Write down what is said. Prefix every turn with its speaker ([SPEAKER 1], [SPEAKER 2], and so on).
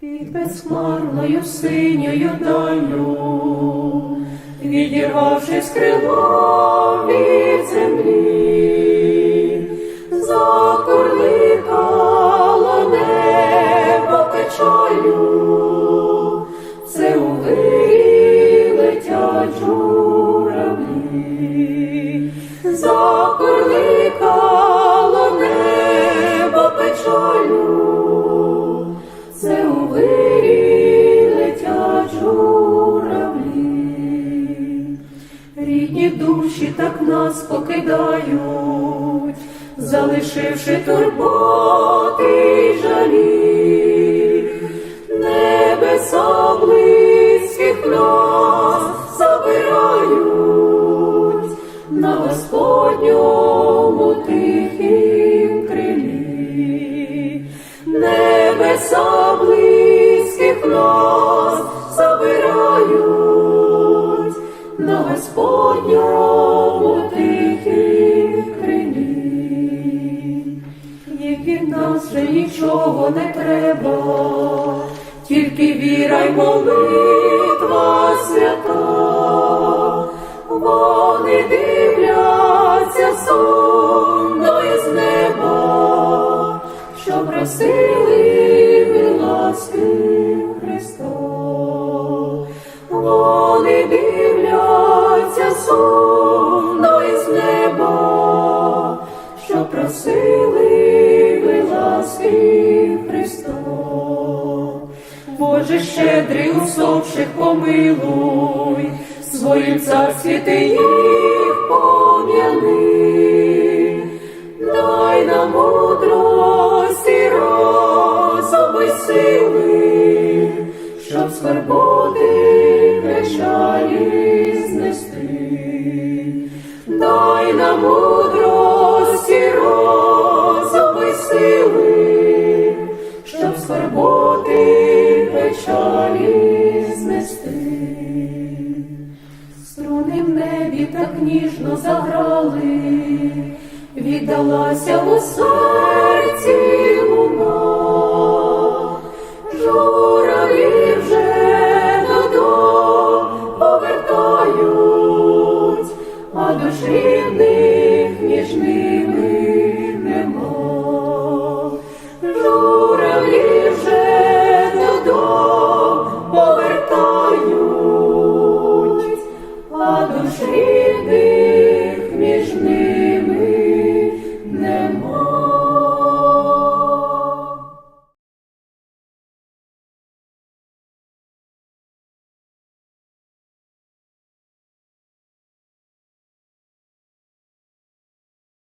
[SPEAKER 1] Під безхмарною синьою далю, відірвавшись крило від землі, закорликало небо печалю, це у вирі летять журавлі, закорликало Рідні душі так нас покидають, залишивши турботи й жалі, небеса близьких нас забирають на Господньому тихім крилі, небеса близьких нас забирають на Господньому тихім крилі. Їх від нас вже нічого не треба, тільки віра й молитва свята. Вони дивляться сумно із неба, що просили ласки Христа. Що просили ви. Боже щедрий усопших помилуй, своїм царстві ти їх дай нам мудрості, розуму й сили, щоб скорботи печалі знести. струни в небі так ніжно заграли, віддалася у серці.